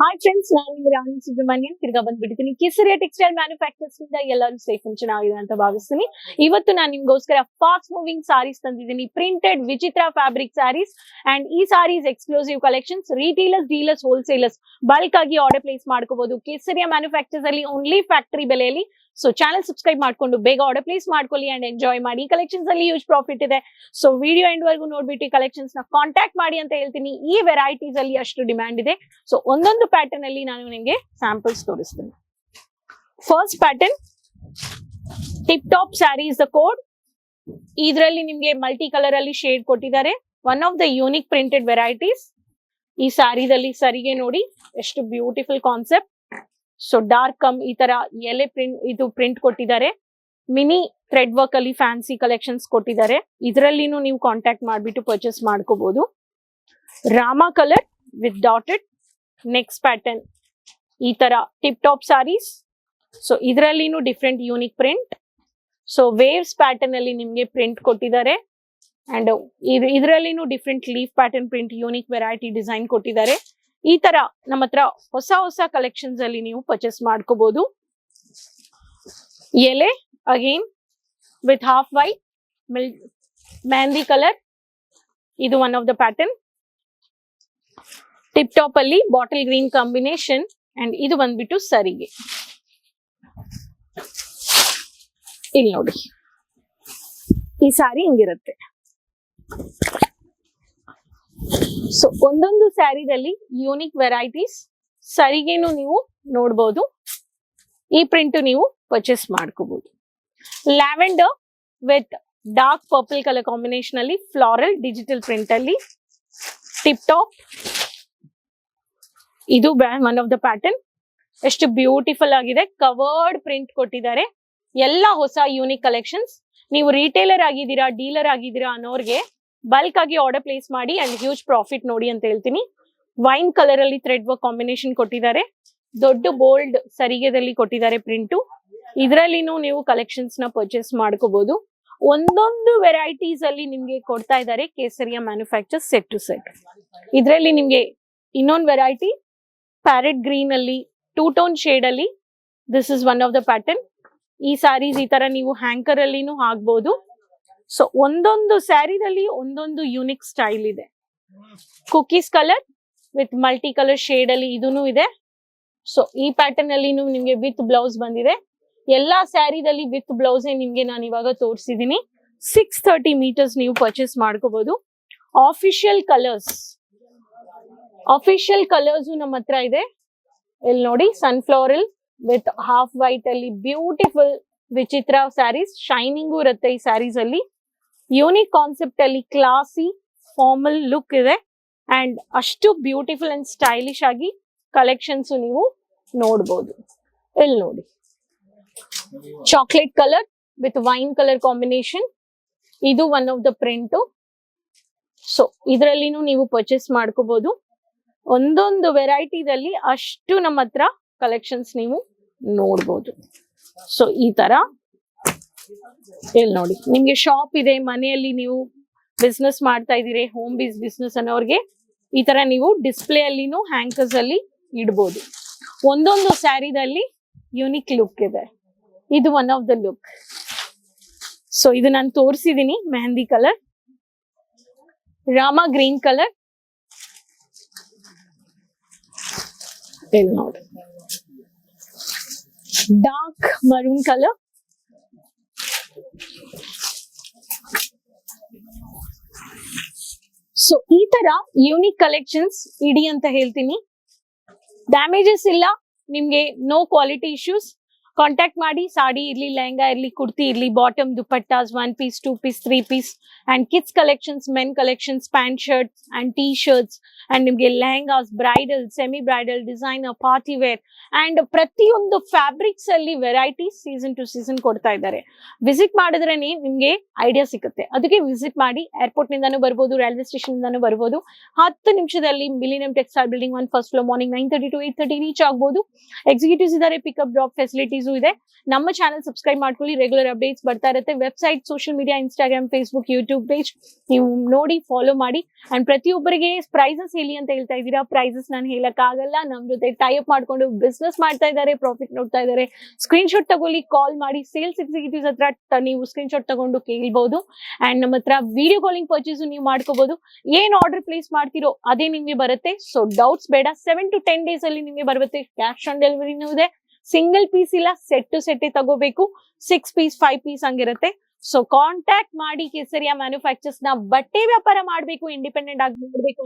Hi friends ನಾನು ನಿಮ್ಮ ಸುಬ್ರಹ್ಮಣ್ಯನ್ ತಿರ್ಗಾ ಬಂದ್ಬಿಟ್ಟಿದ್ದೀನಿ. ಕೇಸರಿಯ ಟೆಕ್ಸ್ಟೈಲ್ ಮ್ಯಾನುಫ್ಯಾಕ್ಚರ್ಸ್ ಇಂದ ಎಲ್ಲರೂ ಸೇಫ್ ಅಂಡ್ ಚೆನ್ನಾಗಿದೆ ಅಂತ ಭಾವಿಸ್ತೀನಿ. ಇವತ್ತು ನಾನು ನಿಮ್ಗೋಸ್ಕರ ಫಾಸ್ಟ್ ಮೂವಿಂಗ್ ಸಾರೀಸ್ ತಂದಿದ್ದೀನಿ. ಪ್ರಿಂಟೆಡ್ ವಿಚಿತ್ರ ಫ್ಯಾಬ್ರಿಕ್ ಸಾರೀಸ್ ಅಂಡ್ ಈ saris exclusive collections retailers dealers wholesalers ಆಗಿ ಆರ್ಡರ್ ಪ್ಲೇಸ್ ಮಾಡ್ಕೋಬಹುದು ಕೇಸರಿಯ ಮ್ಯಾನುಫ್ಯಾಕ್ಚರ್ಸ್ ಅಲ್ಲಿ ಓನ್ಲಿ ಫ್ಯಾಕ್ಟರಿ ಬೆಲೆಯಲ್ಲಿ ಸೊ ಚಾನಲ್ ಸಬ್ಸ್ಕ್ರೈಬ್ ಮಾಡ್ಕೊಂಡು ಬೇಗ ಆರ್ಡರ್ ಪ್ಲೇಸ್ ಮಾಡ್ಕೊಳ್ಳಿ ಅಂಡ್ ಎಂಜಾಯ್ ಮಾಡಿ. ಈ ಕಲೆಕ್ಷನ್ಸ್ ಅಲ್ಲಿ ಯೂಸ್ ಪ್ರಾಫಿಟ್ ಇದೆ. ಸೊ ವಿಡಿಯೋ ಎಂಡ್ ವರೆಗೂ ನೋಡ್ಬಿಟ್ಟು ಕಲೆಕ್ಷನ್ಸ್ನ ಕಾಂಟ್ಯಾಕ್ಟ್ ಮಾಡಿ ಅಂತ ಹೇಳ್ತೀನಿ. ಈ ವೆರೈಟೀಸ್ ಅಲ್ಲಿ ಅಷ್ಟು ಡಿಮ್ಯಾಂಡ್ ಇದೆ. ಸೊ ಒಂದೊಂದು ಪ್ಯಾಟರ್ನ್ ಅಲ್ಲಿ ನಾನು ನಿಮಗೆ ಸ್ಯಾಂಪಲ್ಸ್ ತೋರಿಸ್ತೀನಿ. First pattern tip top sari is the code ಇದರಲ್ಲಿ ನಿಮ್ಗೆ ಮಲ್ಟಿ ಕಲರ್ ಅಲ್ಲಿ ಶೇಡ್ ಕೊಟ್ಟಿದ್ದಾರೆ. One of the unique printed varieties ಈ ಸ್ಯಾರಿದಲ್ಲಿ ಸರಿಗೆ ನೋಡಿ, ಎಷ್ಟು beautiful concept so dark cum ಈ ತರ ಎಲೆ ಪ್ರಿಂಟ್ ಇದು ಪ್ರಿಂಟ್ ಕೊಟ್ಟಿದ್ದಾರೆ. ಮಿನಿ ಥ್ರೆಡ್ ವರ್ಕ್ ಅಲ್ಲಿ ಫ್ಯಾನ್ಸಿ ಕಲೆಕ್ಷನ್ಸ್ ಕೊಟ್ಟಿದ್ದಾರೆ. ಇದರಲ್ಲಿನೂ ನೀವು ಕಾಂಟ್ಯಾಕ್ಟ್ ಮಾಡಿಬಿಟ್ಟು ಪರ್ಚೇಸ್ ಮಾಡ್ಕೋಬಹುದು Rama colour with dotted next pattern ಈ ತರ tip top saris so ಇದರಲ್ಲಿನೂ different unique print so waves pattern ಅಲ್ಲಿ ನಿಮಗೆ ಪ್ರಿಂಟ್ ಕೊಟ್ಟಿದ್ದಾರೆ. And ಇದರಲ್ಲಿನೂ different leaf pattern print unique variety design ಕೊಟ್ಟಿದ್ದಾರೆ. ಈ ತರ ನಮ್ಮ ಹತ್ರ ಹೊಸ ಹೊಸ ಕಲೆಕ್ಷನ್ಸ್ ಅಲ್ಲಿ ನೀವು ಪರ್ಚೇಸ್ ಮಾಡ್ಕೋಬಹುದು ಎಲೆ ಅಗೇನ್ ವಿತ್ ಹಾಫ್ ವೈಟ್ ಮಿಲ್ ಮೆಹಂದಿ ಕಲರ್ ಇದು one of the pattern tip top ಅಲ್ಲಿ ಬಾಟಲ್ ಗ್ರೀನ್ ಕಾಂಬಿನೇಷನ್ ಅಂಡ್ ಇದು ಬಂದ್ಬಿಟ್ಟು ಸರಿಗೆ. ಇಲ್ಲಿ ನೋಡಿ. ಈ ಸಾರಿ ಹಿಂಗಿರುತ್ತೆ. ಸೊ ಒಂದೊಂದು ಸ್ಯಾರಿದಲ್ಲಿ ಯೂನಿಕ್ ವೆರೈಟೀಸ್ ಸರಿಗೇನು ನೀವು ನೋಡ್ಬೋದು. ಈ ಪ್ರಿಂಟ್ ನೀವು ಪರ್ಚೇಸ್ ಮಾಡ್ಕೋಬಹುದು lavender with dark purple colour combination ಅಲ್ಲಿ ಫ್ಲಾರಲ್ ಡಿಜಿಟಲ್ ಪ್ರಿಂಟ್ ಅಲ್ಲಿ ಟಿಪ್ ಟಾಪ್ ಇದು ಒನ್ ಆಫ್ ದ ಪ್ಯಾಟರ್ನ್ ಎಷ್ಟು ಬ್ಯೂಟಿಫುಲ್ ಆಗಿದೆ. ಕವರ್ಡ್ ಪ್ರಿಂಟ್ ಕೊಟ್ಟಿದ್ದಾರೆ. ಎಲ್ಲ ಹೊಸ ಯೂನಿಕ್ ಕಲೆಕ್ಷನ್ಸ್ ನೀವು ರಿಟೇಲರ್ ಆಗಿದ್ದೀರಾ ಡೀಲರ್ ಆಗಿದ್ದೀರಾ ಅನ್ನೋರ್ಗೆ ಬಲ್ಕ್ ಆಗಿ ಆರ್ಡರ್ ಪ್ಲೇಸ್ ಮಾಡಿ ಅಂಡ್ ಹ್ಯೂಜ್ ಪ್ರಾಫಿಟ್ ನೋಡಿ ಅಂತ ಹೇಳ್ತೀನಿ. ವೈನ್ ಕಲರ್ ಅಲ್ಲಿ ಥ್ರೆಡ್ ವರ್ಕ್ ಕಾಂಬಿನೇಷನ್ ಕೊಟ್ಟಿದ್ದಾರೆ. ದೊಡ್ಡ ಬೋಲ್ಡ್ ಸರಿಗೆದಲ್ಲಿ ಕೊಟ್ಟಿದ್ದಾರೆ ಪ್ರಿಂಟು ಇದರಲ್ಲಿನೂ ನೀವು ಕಲೆಕ್ಷನ್ಸ್ನ ಪರ್ಚೇಸ್ ಮಾಡ್ಕೋಬಹುದು ಒಂದೊಂದು ವೆರೈಟೀಸ್ ಅಲ್ಲಿ ನಿಮ್ಗೆ ಕೊಡ್ತಾ ಇದ್ದಾರೆ ಕೇಸರಿಯ ಮ್ಯಾನುಫ್ಯಾಕ್ಚರ್ ಸೆಟ್ ಟು ಸೆಟ್ ಇದರಲ್ಲಿ ನಿಮ್ಗೆ ಇನ್ನೊಂದು ವೆರೈಟಿ ಪ್ಯಾರೆಟ್ ಗ್ರೀನ್ ಅಲ್ಲಿ ಟೂ ಟೋನ್ ಶೇಡ್ ಅಲ್ಲಿ this is one of the pattern ಈ ಸಾರೀಸ್ ಈ ತರ ನೀವು ಹ್ಯಾಂಕರ್ ಅಲ್ಲಿನೂ ಹಾಕ್ಬಹುದು ಸೊ ಒಂದೊಂದು ಸ್ಯಾರಿದಲ್ಲಿ ಒಂದೊಂದು ಯುನಿಕ್ ಸ್ಟೈಲ್ ಇದೆ. Cookies colour with multi colour shade ಅಲ್ಲಿ ಇದೂ ಇದೆ. ಸೊ ಈ ಪ್ಯಾಟರ್ನ್ ಅಲ್ಲಿ ನಿಮ್ಗೆ ವಿತ್ ಬ್ಲೌಸ್ ಬಂದಿದೆ. ಎಲ್ಲಾ ಸ್ಯಾರಿದಲ್ಲಿ ವಿತ್ ಬ್ಲೌಸ್ ನಿಮ್ಗೆ ನಾನು ಇವಾಗ ತೋರಿಸಿದೀನಿ. ಸಿಕ್ಸ್ ತರ್ಟಿ ಮೀಟರ್ಸ್ ನೀವು ಪರ್ಚೇಸ್ ಮಾಡ್ಕೋಬಹುದು ಆಫಿಷಿಯಲ್ ಕಲರ್ಸ್ ಆಫಿಷಿಯಲ್ ಕಲರ್ಸ್ ನಮ್ಮ ಹತ್ರ ಇದೆ. ಇಲ್ಲಿ ನೋಡಿ ಸನ್ಫ್ಲವರಲ್ ವಿತ್ ಹಾಫ್ ವೈಟ್ ಅಲ್ಲಿ ಬ್ಯೂಟಿಫುಲ್ ವಿಚಿತ್ರ ಸ್ಯಾರೀಸ್ ಶೈನಿಂಗು ಇರುತ್ತೆ ಈ ಸ್ಯಾರೀಸ್ ಅಲ್ಲಿ. ಯೂನಿಕ್ ಕಾನ್ಸೆಪ್ಟ್ ಅಲ್ಲಿ ಕ್ಲಾಸಿ ಫಾರ್ಮಲ್ ಲುಕ್ ಇದೆ. ಅಂಡ್ ಅಷ್ಟು ಬ್ಯೂಟಿಫುಲ್ ಅಂಡ್ ಸ್ಟೈಲಿಶ್ ಆಗಿ ಕಲೆಕ್ಷನ್ಸ್ ನೀವು ನೋಡಬಹುದು ಇಲ್ಲಿ ನೋಡಿ. Chocolate colour with wine colour combination ಇದು one of the print so ಇದರಲ್ಲಿನೂ ನೀವು ಪರ್ಚೇಸ್ ಮಾಡ್ಕೋಬಹುದು ಒಂದೊಂದು ವೆರೈಟಿದಲ್ಲಿ ಅಷ್ಟು ನಮ್ಮ ಹತ್ರ ಕಲೆಕ್ಷನ್ಸ್ ನೀವು ನೋಡ್ಬೋದು. ಸೊ ಈ ತರ ಇಲ್ಲಿ ನೋಡಿ. ನಿಮ್ಗೆ ಶಾಪ್ ಇದೆ, ಮನೆಯಲ್ಲಿ ನೀವು ಬಿಸ್ನೆಸ್ ಮಾಡ್ತಾ ಇದೀರಿ ಹೋಮ್ ಬೇಸ್ ಬಿಸ್ನೆಸ್ ಅನ್ನೋರ್ಗೆ ಈ ತರ ನೀವು ಡಿಸ್ಪ್ಲೇ ಅಲ್ಲಿನೂ ಹ್ಯಾಂಕರ್ಸ್ ಅಲ್ಲಿ ಇಡ್ಬೋದು. ಒಂದೊಂದು ಸ್ಯಾರಿದಲ್ಲಿ ಯುನಿಕ್ ಲುಕ್ ಇದೆ. ಇದು one of the look so ಇದು ನಾನು ತೋರಿಸಿದೀನಿ, mehndi colour Rama green colour ನೋಡಿ. ಡಾರ್ಕ್ ಮರೂನ್ ಕಲರ್ ಸೊ ಈ ತರ ಯೂನಿಕ್ ಕಲೆಕ್ಷನ್ಸ್ ಇಡಿ ಅಂತ ಹೇಳ್ತೀನಿ. ಡ್ಯಾಮೇಜಸ್ ಇಲ್ಲ, ನಿಮ್ಗೆ ನೋ ಕ್ವಾಲಿಟಿ ಇಶ್ಯೂಸ್ ಕಾಂಟ್ಯಾಕ್ಟ್ ಮಾಡಿ, ಸಾಡಿ ಇರ್ಲಿ, ಲೆಹಂಗಾ ಇರ್ಲಿ, ಕುರ್ತಿ ಇರ್ಲಿ bottom dupattas one piece two piece three piece and kids collections men collections pant shirts and T shirts and ನಿಮ್ಗೆ lehengas bridal semi bridal designer party wear and ಪ್ರತಿಯೊಂದು fabrics ಅಲ್ಲಿ variety season to season ಕೊಡ್ತಾ ಇದ್ದಾರೆ. Visit ಮಾಡಿದ್ರೆ ನಿಮ್ಗೆ idea ಸಿಗುತ್ತೆ. ಅದಕ್ಕೆ visit ಮಾಡಿ ಏರ್ಪೋರ್ಟ್ ನಿಂದಾನು ಬರ್ಬೋದು ರೈಲ್ವೆ ಸ್ಟೇಷನ್ ನಿಂದಾನು ಬರ್ಬೋದು. ಹತ್ತು ನಿಮಿಷದಲ್ಲಿ millennium textile building one first floor morning nine thirty to eight thirty reach ಆಗ್ಬೋದು. ಎಕ್ಸಿಕ್ಯೂಟಿವ್ಸ್ ಇದ್ದಾರೆ ಪಿಕಪ್ ಡ್ರಾಪ್ ಫೆಸಿಲಿಟೀಸ್ ಇದೆ. ನಮ್ಮ ಚಾನಲ್ ಸಬ್ಸ್ಕ್ರೈಬ್ ಮಾಡ್ಕೊಳ್ಳಿ ರೆಗ್ಯುಲರ್ ಅಪ್ಡೇಟ್ಸ್ ಬರ್ತಾ ಇರುತ್ತೆ. Website social media Instagram Facebook YouTube page ನೀವು ನೋಡಿ ಫಾಲೋ ಮಾಡಿ. ಅಂಡ್ ಪ್ರತಿಯೊಬ್ಬರಿಗೆ ಪ್ರೈಸಸ್ ಹೇಳಿ ಅಂತ ಹೇಳ್ತಾ ಇದ್ದೀರಾ? ಪ್ರೈಸಸ್ ನಾನು ಹೇಳಕ್ಕಾಗಲ್ಲ. ನಮ್ ಜೊತೆ ಟೈಪ್ ಮಾಡ್ಕೊಂಡು ಬಿಸ್ನೆಸ್ ಮಾಡ್ತಾ ಇದ್ದಾರೆ ಪ್ರಾಫಿಟ್ ನೋಡ್ತಾ ಇದ್ದಾರೆ. ಸ್ಕ್ರೀನ್ ಶಾಟ್ ತಗೊಳ್ಳಿ ಕಾಲ್ ಮಾಡಿ. ಸೇಲ್ಸ್ ಎಕ್ಸಿಕ್ಯೂಟಿವ್ಸ್ ಹತ್ರ ನೀವು ಸ್ಕ್ರೀನ್ ಶಾಟ್ ತಗೊಂಡು ಕೇಳ್ಬಹುದು ಅಂಡ್ ನಮ್ಮ ಹತ್ರ ವಿಡಿಯೋ ಕಾಲಿಂಗ್ ಪರ್ಚೇಸ್ ನೀವು ಮಾಡ್ಕೋಬಹುದು ಏನ್ ಆರ್ಡರ್ ಪ್ಲೇಸ್ ಮಾಡ್ತಿರೋ ಅದೇ ನಿಮ್ಗೆ ಬರುತ್ತೆ. ಸೊ ಡೌಟ್ಸ್ ಬೇಡ. ಸೆವೆನ್ ಟು ಟೆನ್ ಡೇಸ್ ಅಲ್ಲಿ ನಿಮ್ಗೆ ಬರುತ್ತೆ. ಕ್ಯಾಶ್ ಆನ್ ಡೆಲಿವರಿನೂ ಇದೆ. ಸಿಂಗಲ್ ಪೀಸ್ ಇಲ್ಲ ಸೆಟ್ ಟು ಸೆಟ್ ತಗೋಬೇಕು. ಸಿಕ್ಸ್ ಪೀಸ್ ಫೈವ್ ಪೀಸ್ ಹಂಗಿರುತ್ತೆ. ಸೊ ಕಾಂಟ್ಯಾಕ್ಟ್ ಮಾಡಿ ಕೇಸರಿಯಾ ಮ್ಯಾನುಫ್ಯಾಕ್ಚರ್ಸ್ನ ಬಟ್ಟೆ ವ್ಯಾಪಾರ ಮಾಡಬೇಕು ಇಂಡಿಪೆಂಡೆಂಟ್ ಆಗಿ ಮಾಡ್ಬೇಕು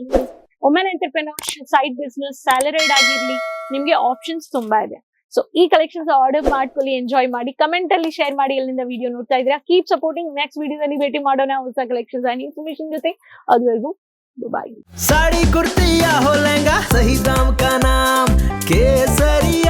ಅಂದ್ರೆ women entrepreneurship side business salaried ಆಗಿರ್ಲಿ ನಿಮ್ಗೆ ಆಪ್ಷನ್ಸ್ ತುಂಬಾ ಇದೆ ಸೊ ಈ ಕಲೆಕ್ಷನ್ಸ್ ಆರ್ಡರ್ ಮಾಡ್ಕೊಳ್ಳಿ ಎಂಜಾಯ್ ಮಾಡಿ ಕಮೆಂಟ್ ಅಲ್ಲಿ ಶೇರ್ ಮಾಡಿ ಎಲ್ಲಿಂದ ವಿಡಿಯೋ ನೋಡ್ತಾ ಇದ್ದೀರಾ ಕೀಪ್ ಸಪೋರ್ಟಿಂಗ್ ನೆಕ್ಸ್ಟ್ ವಿಡಿಯೋದಲ್ಲಿ ಭೇಟಿ ಮಾಡೋಣ ಹೊಸ ಕಲೆಕ್ಷನ್ಸ್ ಅಂಡ್ ಇನ್ಫಾರ್ಮೇಶನ್ ಜೊತೆ ಅದುವರೆಗೂ ಬಾಯ್ साड़ी कुर्ती या हो लहंगा सही दाम का नाम केसरिया सही दाम का नाम केसरिया